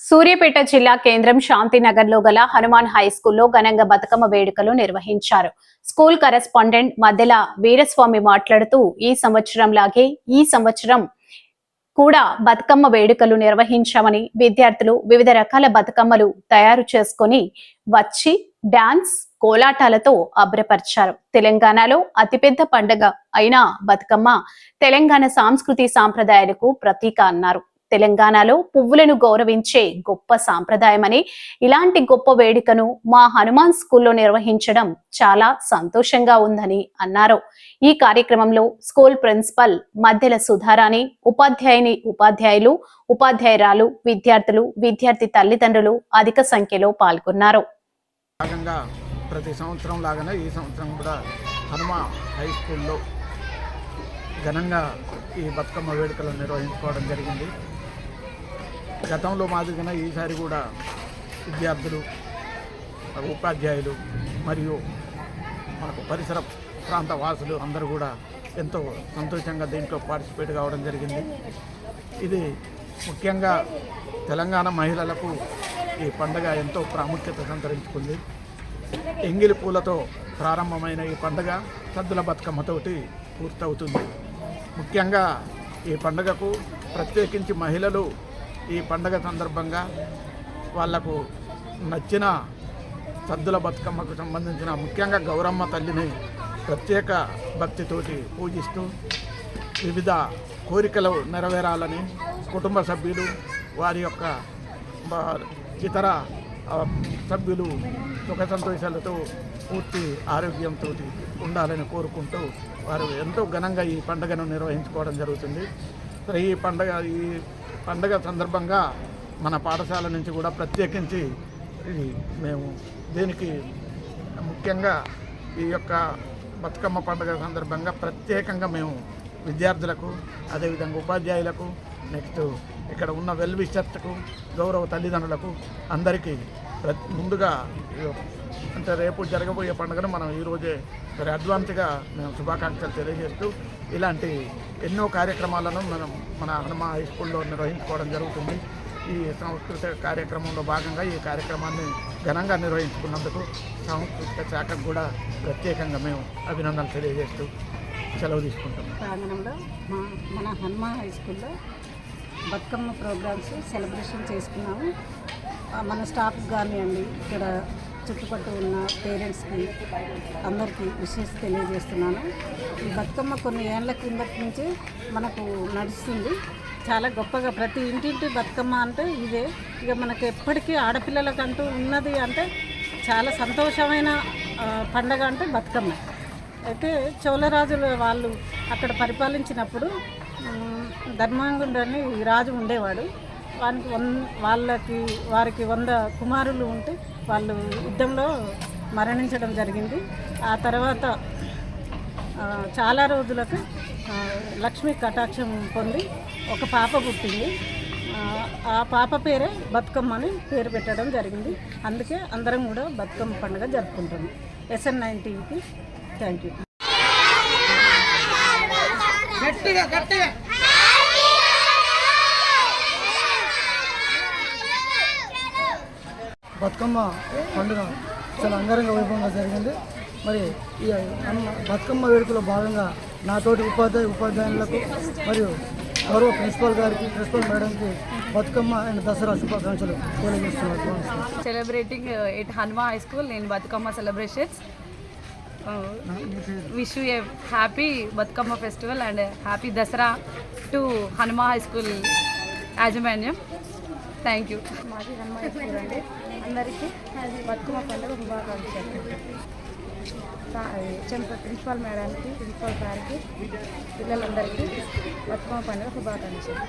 సూర్యాపేట జిల్లా కేంద్రం శాంతినగర్లో గల హనుమాన్ హై స్కూల్లో ఘనంగా బతుకమ్మ వేడుకలు నిర్వహించారు. స్కూల్ కరెస్పాండెంట్ మధ్యల వీరస్వామి మాట్లాడుతూ ఈ సంవత్సరం లాగే ఈ సంవత్సరం కూడా బతుకమ్మ వేడుకలు నిర్వహించామని విద్యార్థులు వివిధ రకాల బతుకమ్మలు తయారు చేసుకొని వచ్చి డాన్స్ కోలాటాలతో అభ్రపరిచారు. తెలంగాణలో అతిపెద్ద పండగ అయిన బతుకమ్మ తెలంగాణ సాంస్కృతి సాంప్రదాయాలకు ప్రతీక అన్నారు. తెలంగాణలో పువ్వులను గౌరవించే గొప్ప సాంప్రదాయమని ఇలాంటి గొప్ప వేడుకను మా హనుమాన్ స్కూల్లో నిర్వహించడం చాలా సంతోషంగా ఉందని అన్నారు. ఈ కార్యక్రమంలో స్కూల్ ప్రిన్సిపల్ మధ్యల సుధారాణి ఉపాధ్యాయుని ఉపాధ్యాయులు ఉపాధ్యాయురాలు విద్యార్థులు విద్యార్థి తల్లిదండ్రులు అధిక సంఖ్యలో పాల్గొన్నారు. ప్రతి సంవత్సరం లాగానే ఈ సంవత్సరం కూడా హనుమ హై స్కూల్లో ఘనంగా ఈ బతుకమ్మ వేడుకలు నిర్వహించుకోవడం జరిగింది. గతంలో మాదిరిగానే ఈసారి కూడా విద్యార్థులు ఉపాధ్యాయులు మరియు మనకు పరిసర ప్రాంత వాసులు అందరూ కూడా ఎంతో సంతోషంగా దీంట్లో పార్టిసిపేట్ కావడం జరిగింది. ఇది ముఖ్యంగా తెలంగాణ మహిళలకు ఈ పండుగ ఎంతో ప్రాముఖ్యత సంతరించుకుంది. ఎంగిలి పూలతో ప్రారంభమైన ఈ పండుగ సద్దుల బతుకమ్మతోటి పూర్తవుతుంది. ముఖ్యంగా ఈ పండుగకు ప్రత్యేకించి మహిళలు ఈ పండగ సందర్భంగా వాళ్ళకు నచ్చిన సద్దుల బతుకమ్మకు సంబంధించిన ముఖ్యంగా గౌరమ్మ తల్లిని ప్రత్యేక భక్తితోటి పూజిస్తూ వివిధ కోరికలు నెరవేరాలని కుటుంబ సభ్యులు వారి యొక్క ఇతర సభ్యులు సుఖ సంతోషాలతో పూర్తి ఆరోగ్యంతో ఉండాలని కోరుకుంటూ వారు ఎంతో ఘనంగా ఈ పండుగను నిర్వహించుకోవడం జరుగుతుంది. ఈ పండగ ఈ పండగ సందర్భంగా మన పాఠశాల నుంచి కూడా ప్రత్యేకించి మేము దీనికి ముఖ్యంగా ఈ యొక్క బతుకమ్మ పండుగ సందర్భంగా ప్రత్యేకంగా మేము విద్యార్థులకు అదేవిధంగా ఉపాధ్యాయులకు నెక్స్ట్ ఇక్కడ ఉన్న వెల్ విషర్స్కు గౌరవ తల్లిదండ్రులకు అందరికీ ముందుగా అంటే రేపు జరగబోయే పండుగను మనం ఈరోజే మరి అడ్వాన్స్గా మేము శుభాకాంక్షలు తెలియజేస్తూ ఇలాంటి ఎన్నో కార్యక్రమాలను మనం మన హనుమ హై స్కూల్లో నిర్వహించుకోవడం జరుగుతుంది. ఈ సాంస్కృతిక కార్యక్రమంలో భాగంగా ఈ కార్యక్రమాన్ని ఘనంగా నిర్వహించుకున్నందుకు సాంస్కృతిక శాఖకు కూడా ప్రత్యేకంగా మేము అభినందనలు తెలియజేస్తూ సెలవు తీసుకుంటున్నాం. ప్రాంగణంలో మా మన హనుమ హై స్కూల్లో బతుకమ్మ ప్రోగ్రామ్స్ సెలబ్రేషన్ చేసుకున్నాము. మన స్టాఫ్ కానివ్వండి ఇక్కడ చుట్టుపక్కల ఉన్న పేరెంట్స్కి అందరికీ విషెస్ తెలియజేస్తున్నాను. ఈ బతుకమ్మ కొన్ని ఏళ్ళ కిందటి నుంచి మనకు నడుస్తుంది. చాలా గొప్పగా ప్రతి ఇంటింటి బతుకమ్మ అంటే ఇదే. ఇక మనకు ఎప్పటికీ ఆడపిల్లలకంటూ ఉన్నది అంటే చాలా సంతోషమైన పండగ అంటే బతుకమ్మ. అయితే చోళరాజులు వాళ్ళు అక్కడ పరిపాలించినప్పుడు ధర్మాంగుడు అని రాజు ఉండేవాడు. వానికి వన్ వాళ్ళకి వారికి వంద కుమారులు ఉంటే వాళ్ళు యుద్ధంలో మరణించడం జరిగింది. ఆ తర్వాత చాలా రోజులకు లక్ష్మి కటాక్షం పొంది ఒక పాప పుట్టింది. ఆ, పాప పేరే బతుకమ్మ అని పేరు పెట్టడం జరిగింది. అందుకే అందరం కూడా బతుకమ్మ పండుగ జరుపుకుంటాము. ఎస్ఎన్ నైన్ టీవీకి థ్యాంక్ యూ. బతుకమ్మ పండుగ చాలా అంగరంగ వైభవంగా జరిగింది. మరి ఈ బతుకమ్మ వేడుకలో భాగంగా నాతోటి ఉపాధ్యాయ ఉపాధ్యాయులకు మరియు గౌరవ ప్రిన్సిపాల్ గారికి ప్రిన్సిపల్ మేడంకి బతుకమ్మ అండ్ దసరా శుభాకాంక్షలు తెలియజేస్తున్నారు. Celebrating it Hanuma high school నేను Bathukamma celebrations wish a happy Bathukamma festival and happy Dasara to Hanuma high school యాజమాన్యం థ్యాంక్ యూ. మాది హనుమాన్ స్కూల్ అండి అందరికీ బతుకమ్మ పండుగ శుభాకాంక్షలు సా- ప్రిన్సిపాల్ మేడానికి ప్రిన్సిపాల్ సార్కి పిల్లలందరికీ బతుకమ్మ పండుగ శుభాకాంక్షలు.